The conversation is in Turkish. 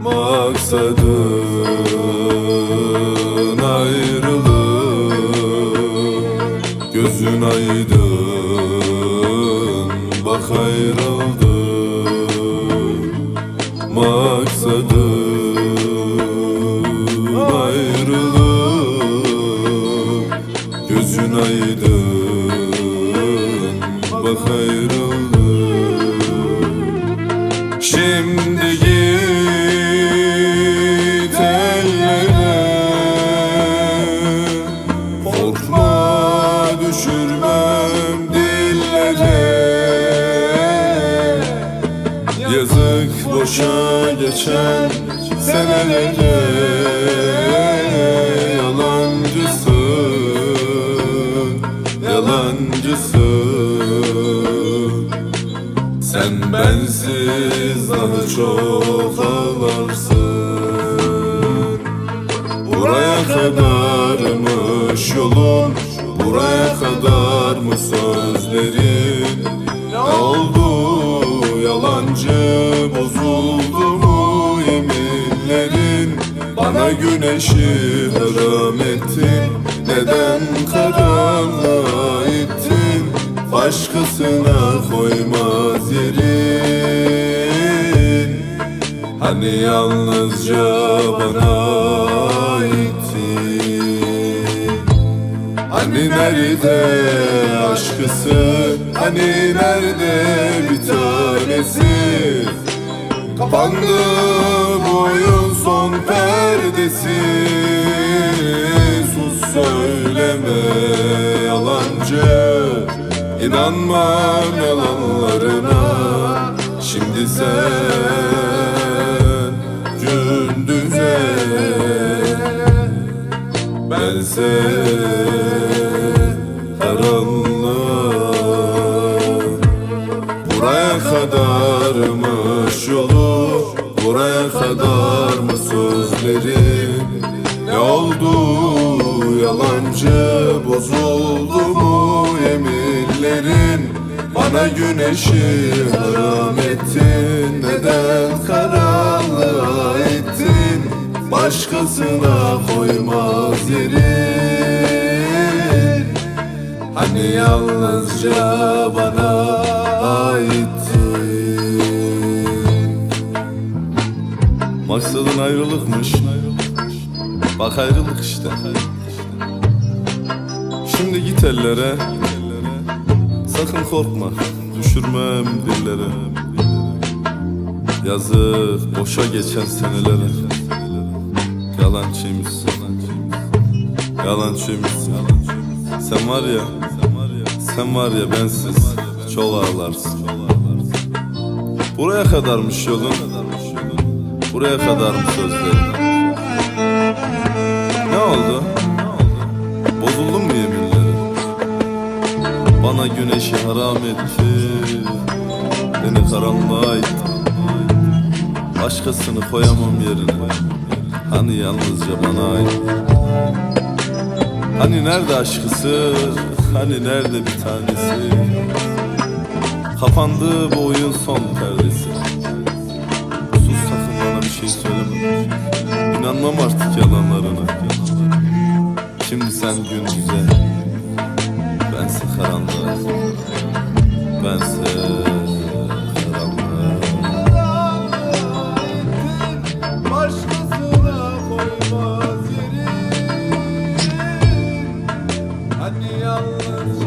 Maksadın Gözün aydın Bak ayrıldın Maksadın ayrılık Gözün aydın Bak ayrıldın Şimdi Yazık boşa geçen senelere Yalancısın, yalancısın sen bensiz daha çok ağlarsın. Buraya kadarmış yolun Buraya kadar mı sözlerin güneşi haram ettin? Neden karanlığa ittin? Başkasına koymaz yerin. Hani yalnızca bana aittin Hani nerede aşkısı? Hani nerede bir tanesi? Kapandı bu oyun son perdesi. Sus söyleme yalancı. İnanmam yalanlarına. Şimdi sen gündüze. Bense karanlığa Buraya kadarmış yolu Buraya kadar mı sözlerin Ne oldu? Yalancı Bozuldu mu yeminlerin Bana güneşi haram ettin. Neden karanlığa ettin? Başkasına koymaz yerin. Hani yalnızca bana ayrılıkmış. Bak ayrılık işte. Şimdi git ellere. Sakın korkma Düşürmem dillere Yazık boşa geçen senelere. Yalancıymışsın Yalancıymışsın Sen var ya Sen var ya bensiz Çok ağlarsın. Buraya kadarmış yolun Buraya kadar mı sözlerin Ne oldu? Bozuldun mu yeminlerin? Bana güneşi haram etti. Beni karanlığa itti. Başkasını koyamam yerine. Hani yalnızca bana ait? Hani nerede aşkısı? Hani nerede bir tanesi? Kapandı bu oyun son perdesi şey söyleme. İnanmam artık yalanlarına. Şimdi sen gündüze Bense karanlığa Bense karanlığa